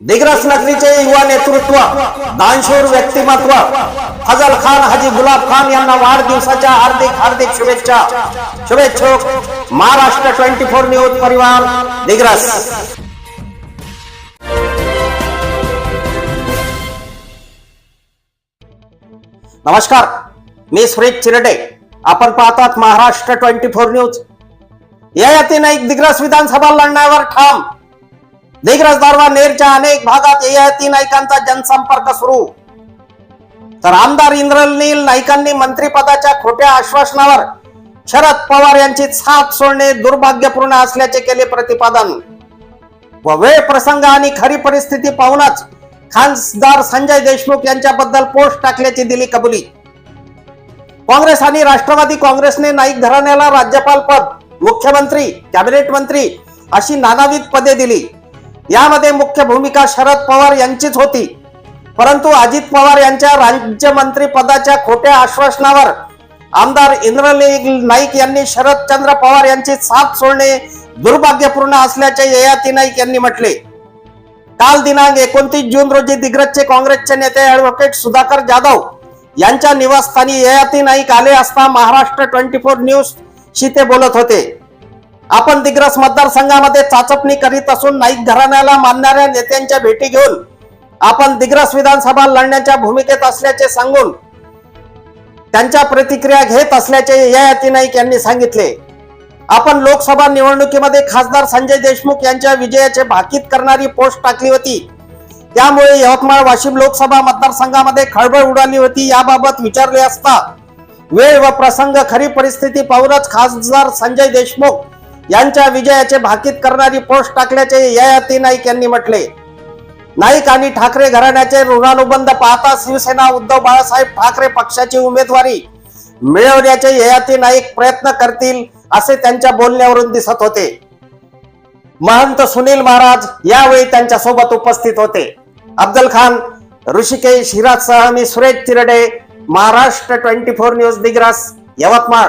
दिग्रस नगरीचे युवा नेतृत्व दानशूर व्यक्तिमत्व फजल खान हाजी गुलाब खान यांना वाढदिवसाच्या हार्दिक हार्दिक शुभेच्छा. शुभेच्छुक महाराष्ट्र ट्वेंटी फोर न्यूज परिवार दिग्रस. नमस्कार मी सुरेश चिरडे. आपण पाहतात Maharashtra twenty four news. Yayati Naik Digras Vidhan Sabha लढण्यावर ठाम. दिग्रस दारवा नेरच्या अनेक भागात ययाती नाईकांचा जनसंपर्क सुरू. तर आमदार इंद्रनील नाईकांनी मंत्रिपदाच्या खोट्या आश्वासनावर शरद पवार यांची साथ सोडणे दुर्भाग्यपूर्ण असल्याचे केले प्रतिपादन. व वेळ प्रसंग आणि खरी परिस्थिती पाहूनच खासदार संजय देशमुख यांच्याबद्दल पोस्ट टाकल्याची दिली कबुली. काँग्रेस आणि राष्ट्रवादी काँग्रेसने नाईक घराण्याला राज्यपाल पद मुख्यमंत्री कॅबिनेट मंत्री अशी नानाविध पदे दिली. यामध्ये मुख्य भूमिका शरद पवार यांचीच होती. परंतु अजित पवार यांच्या राज्यमंत्री पदाच्या खोट्या आश्वासनावर आमदार इंद्रनील नाईक यांनी शरदचंद्र पवार यांची साथ सोडणे दुर्भाग्यपूर्ण असल्याचे ययाती नाईक यांनी म्हटले. काल दिनांक एकोणतीस जून रोजी दिग्रजचे काँग्रेसचे नेते ऍडव्होकेट सुधाकर जाधव यांच्या निवासस्थानी ययाती नाईक आले असता महाराष्ट्र ट्वेंटी फोर न्यूज शी ते बोलत होते. आपण दिग्रस मतदारसंघामध्ये चाचपणी करीत असून नाईक घराण्याला मानणाऱ्या नेत्यांच्या भेटी घेऊन आपण दिग्रस विधानसभा लढण्याच्या भूमिकेत असल्याचे सांगून त्यांच्या प्रतिक्रिया घेत असल्याचे ययाती नाईक यांनी सांगितले. आपण लोकसभा निवडणुकीमध्ये खासदार संजय देशमुख यांच्या विजयाचे भाकीत करणारी पोस्ट टाकली होती. त्यामुळे यवतमाळ वाशिम लोकसभा मतदारसंघामध्ये खळबळ उडाली होती याबाबत विचारले असता वेळ व प्रसंग खरी परिस्थिती पाहूनच खासदार संजय देशमुख यांच्या विजयाचे भाकीत करणारी पोस्ट टाकल्याचे ययाती नाईक यांनी म्हटले. नाईक आणि ठाकरे घराण्याचे ऋणानुबंध पाहता शिवसेना उद्धव बाळासाहेब ठाकरे पक्षाची उमेदवारी मिळवण्याचे ययाती नाईक प्रयत्न करतील असे त्यांच्या बोलण्यावरून दिसत होते. महंत सुनील महाराज यावेळी त्यांच्यासोबत उपस्थित होते. अफजल खान ऋषिकेश हिराजसह मी Suresh Chirade Maharashtra twenty four news Digras Yavatmal.